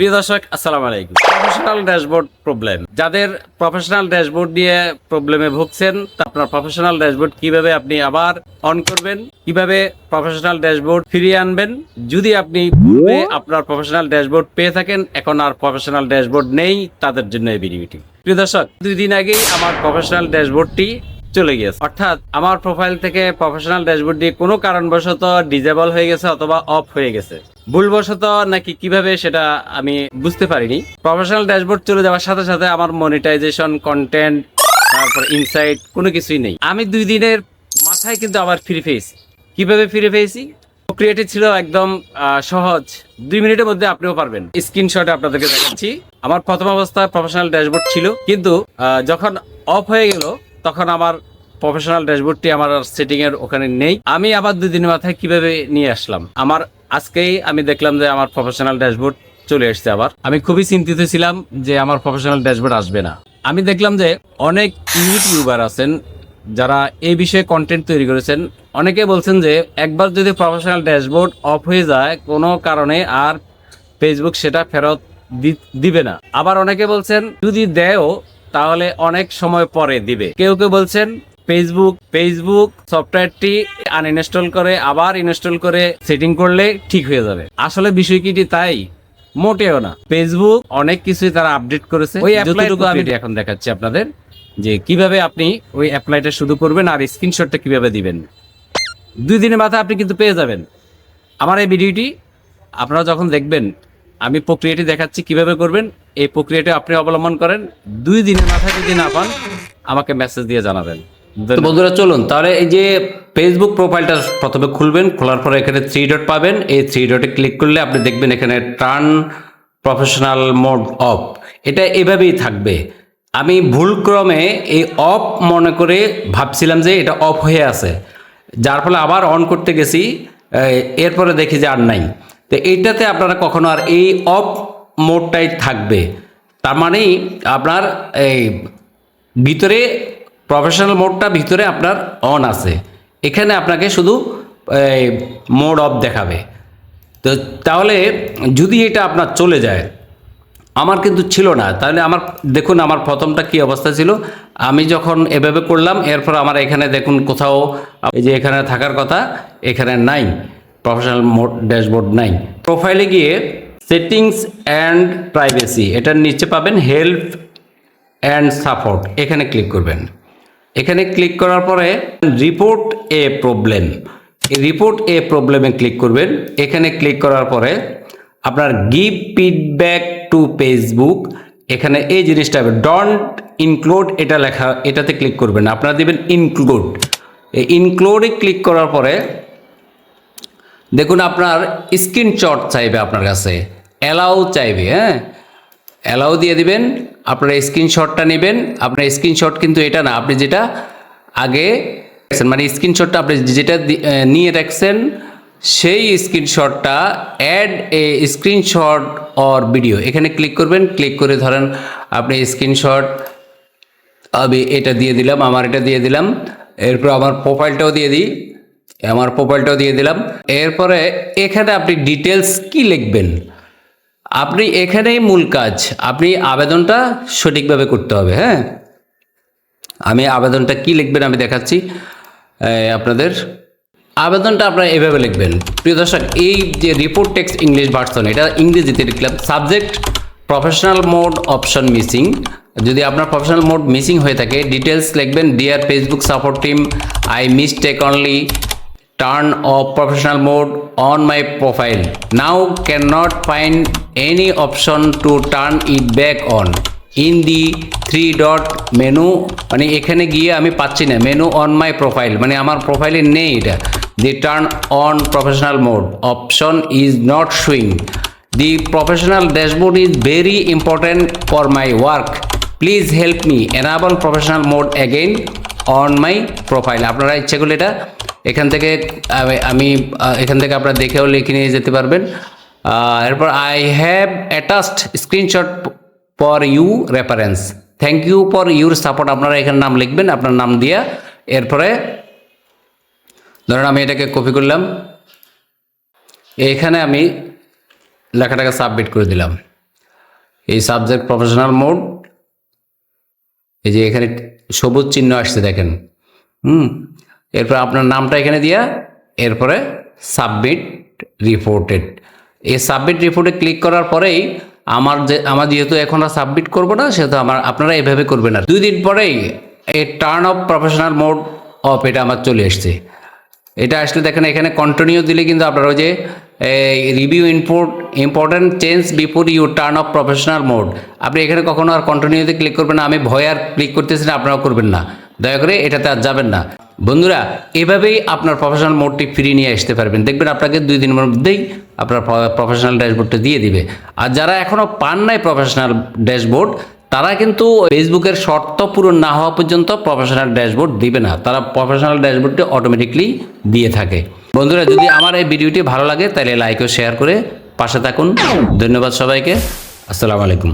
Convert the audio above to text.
প্রিয় দর্শক, আসসালামু আলাইকুম। প্রফেশনাল ড্যাশবোর্ড প্রবলেম যাদের প্রফেশনাল ড্যাশবোর্ড নিয়ে প্রবলেমে ভুগছেন আপনার প্রফেশনাল ড্যাশবোর্ড কীভাবে আপনি আবার অন করবেন, কীভাবে প্রফেশনাল ড্যাশবোর্ড ফিরিয়ে আনবেন, যদি আপনি পূর্বে আপনার প্রফেশনাল ড্যাশবোর্ড পেয়ে থাকেন, এখন আর প্রফেশনাল ড্যাশবোর্ড নেই, তাদের জন্য এই ভিডিওটি প্রিয় দর্শক, দুই দিন আগেই আমার প্রফেশনাল ড্যাশবোর্ডটি চলে গিয়েছে। অর্থাৎ আমার প্রোফাইল থেকে প্রফেশনাল ড্যাশবোর্ডটি কোনো কারণবশত ডিজেবল হয়ে গেছে অথবা অফ হয়ে গেছে। ভুলবশত নাকি কীভাবে সেটা আমি বুঝতে পারিনি। প্রফেশনাল ড্যাশবোর্ড চলে যাওয়ার সাথে সাথে আমার মনিটাইজেশন কন্টেন্ট তারপর ইনসাইট কোনো কিছুই নেই। আমি দুই দিনের মাথায় কিন্তু আবার ফিরে পেয়েছি। কীভাবে ফিরে পেয়েছি? প্রক্রিয়াটি ছিল একদম সহজ। দুই মিনিটের মধ্যে আপনিও পারবেন। স্ক্রিনশটে আপনাদেরকে দেখাচ্ছি। আমার প্রথম অবস্থায় প্রফেশনাল ড্যাশবোর্ড ছিল। কিন্তু যখন অফ হয়ে গেল তখন আমার প্রফেশনাল ড্যাশবোর্ডটি আমার সেটিং এর ওখানে নেই। আমি আবার দুই দিনের মাথায় কীভাবে নিয়ে আসলাম? আমার আজকেই আমি দেখলাম যে আমার প্রফেশনাল ড্যাশবোর্ড চলে এসেছে আবার। আমি খুবই চিন্তিত ছিলাম যে আমার প্রফেশনাল ড্যাশবোর্ড আসবে না। আমি দেখলাম যে অনেক ইউটিউবার আছেন যারা এই বিষয়ে কন্টেন্ট তৈরি করেছেন। অনেকে বলছেন যে একবার যদি প্রফেশনাল ড্যাশবোর্ড অফ হয়ে যায়, কোনো কারণে আর ফেসবুক সেটা ফেরত দিবে না। আবার অনেকে বলছেন, যদি দেয়ও তাহলে অনেক সময় পরে দিবে। কেউ কেউ বলছেন ফেসবুক ফেসবুক সফটওয়্যারটি আনইনস্টল করে আবার ইনস্টল করে সেটিং করলে ঠিক হয়ে যাবে। আসলে বিষয় কি তাই মোটেও না। ফেসবুক অনেক কিছুই তারা আপডেট করেছে। ওই যতটুকু আমি এখন দেখাচ্ছি আপনাদের যে কীভাবে আপনি ওই অ্যাপ্লাইটা শুধু করবেন আর স্ক্রিনশটটা কীভাবে দিবেন। দুই দিনের মাথায় আপনি কিন্তু পেয়ে যাবেন। আমার এই ভিডিওটি আপনারা যখন দেখবেন আমি প্রক্রিয়াটি দেখাচ্ছি কীভাবে করবেন এই প্রক্রিয়াটি আপনি অবলম্বন করেন দুই দিনের মাথায় যদি না পান আমাকে মেসেজ দিয়ে জানাবেন। তো বন্ধুরা চলুন তাহলে এই যে ফেসবুক প্রোফাইলটা প্রথমে খুলবেন খোলার পরে এখানে থ্রি ডট পাবেন। এই থ্রি ডটে ক্লিক করলে আপনি দেখবেন এখানে টার্ন প্রফেশনাল মোড অফ এটা এভাবেই থাকবে। আমি ভুলক্রমে এই অফ মনে করে ভাবছিলাম যে এটা অফ হয়ে আছে। যার ফলে আবার অন করতে গেছি। এরপরে দেখি যে আর নাই। তো এইটাতে আপনারা কখনো আর এই অফ মোডটাই থাকবে। তার মানেই আপনার এই ভিতরে প্রফেশনাল মোডটা ভিতরে আপনার অন আছে। এখানে আপনাকে শুধু মোড অফ দেখাবে। তো তাহলে যদি এটা আপনার চলে যায়, আমার কিন্তু ছিল না। তাহলে আমার, দেখুন আমার প্রথমটা কি অবস্থা ছিল। আমি যখন এভাবে করলাম, এরপর আমার এখানে দেখুন কোথাও, এই যে এখানে থাকার কথা, এখানে নাই। প্রফেশনাল মোড ড্যাশবোর্ড নাই। প্রোফাইলে গিয়ে সেটিংস অ্যান্ড প্রাইভেসি এটার নিচে পাবেন হেল্প অ্যান্ড সাপোর্ট এখানে ক্লিক করবেন। এখানে ক্লিক করার পরে report a problem report a প্রবলেমে ক্লিক করবেন। এখানে ক্লিক করার পরে আপনার গিভ ফিডব্যাক টু ফেসবুক এখানে এই জিনিসটা হবে ডন্ট ইনক্লুড এটা লেখা, এটাতে ক্লিক করবেন। আপনারা দিবেন ইনক্লুড এই ইনক্লুডে ক্লিক করার পরে দেখুন আপনার স্ক্রিনশট চাইবে আপনার কাছে। অ্যালাউ চাইবে হ্যাঁ? অ্যালাউ দিয়ে দিবেন, আপনার স্ক্রিনশটটা নেবেন, আপনার স্ক্রিনশট কিন্তু এটা না, আপনি যেটা আগে মানে স্ক্রিনশটটা আপনি যেটা নিয়ে রাখছেন সেই স্ক্রিনশটটা add a screenshot or video এখানে ক্লিক করবেন ক্লিক করে ধরেন আপনি স্ক্রিনশট আমি এটা দিয়ে দিলাম, আমার এটা দিয়ে দিলাম, এরপর আমার প্রোফাইলটাও দিয়ে দিই, আমার প্রোফাইলটাও দিয়ে দিলাম, এরপরে এখানে আপনি ডিটেলস কি লিখবেন? আপনি এখানেই মূল কাজ, আপনি আবেদনটা সঠিকভাবে করতে হবে হ্যাঁ? আমি আবেদনটা কি লিখবেন আমি দেখাচ্ছি আপনাদের। আবেদনটা আপনারা এভাবে লিখবেন। প্রিয় দর্শক, এই যে রিপোর্ট টেক্সট ইংলিশ ভার্সন এটা ইংরেজিতে লিখলাম subject professional mode option missing যদি আপনার প্রফেশনাল মোড মিসিং হয়ে থাকে ডিটেলস লিখবেন dear Facebook support team I mistake only turn off professional mode on my profile. Now cannot find any option to turn it back on. In the three dot menu মানে এখানে গিয়ে আমি পাচ্ছি না। Menu on my profile মানে আমার প্রোফাইলে নেই এটা। The turn on professional mode option is not showing the professional dashboard is very important for my work please help me enable professional mode again on my profile আপনারা ইচ্ছে করলে এটা এখান থেকে, আমি- এখান থেকে আপনারা দেখেও লিখে নিয়ে যেতে পারবেন। এরপর I have attached screenshot for you reference thank you for your support আপনারা এখানে নাম লিখবেন, আপনার নাম দিয়া। এরপরে, ধরেন আমি এটাকে কপি করলাম। এখানে আমি লেখাটাকে সাবমিট করে দিলাম। এই সাবজেক্ট প্রফেশনাল মোড এই যে এখানে সবুজ চিহ্ন আসছে দেখেন। হুম? এরপর আপনার নামটা এখানে দিয়া, এরপরে সাবমিট রিপোর্টেড। এই সাবমিট রিপোর্টে ক্লিক করার পরেই আমার যে, আমার যেহেতু এখন আর সাবমিট করব না, সেহেতু আমার, আপনারা এভাবে করবেন না দুই দিন পরেই এই turn off professional mode off এটা আমার চলে এসছে। এটা আসলে দেখেন, এখানে কন্টিনিউ দিলে কিন্তু আপনার ওই যে review import important change before you turn off professional mode আপনি এখানে কখনো আর কন্টিনিউতে ক্লিক করবেন না, আমি ভয় আর ক্লিক করতেছি না, আপনারাও করবেন না। দয়া করে এটাতে আর যাবেন না। বন্ধুরা, এভাবেই আপনার প্রফেশনাল মোডটি ফিরিয়ে নিয়ে আসতে পারবেন। দেখবেন আপনাকে দুই দিনের মধ্যেই আপনার প্রফেশনাল ড্যাশবোর্ডটা দিয়ে দিবে। আর যারা এখনও পান নাই প্রফেশনাল ড্যাশবোর্ড তারা কিন্তু ফেসবুকের শর্ত পূরণ না হওয়া পর্যন্ত প্রফেশনাল ড্যাশবোর্ড দিবে না। তারা প্রফেশনাল ড্যাশবোর্ডটি অটোমেটিকলি দিয়ে থাকে। বন্ধুরা, যদি আমার এই ভিডিওটি ভালো লাগে, তাহলে লাইক ও শেয়ার করে পাশে থাকুন। ধন্যবাদ সবাইকে। আসসালামু আলাইকুম।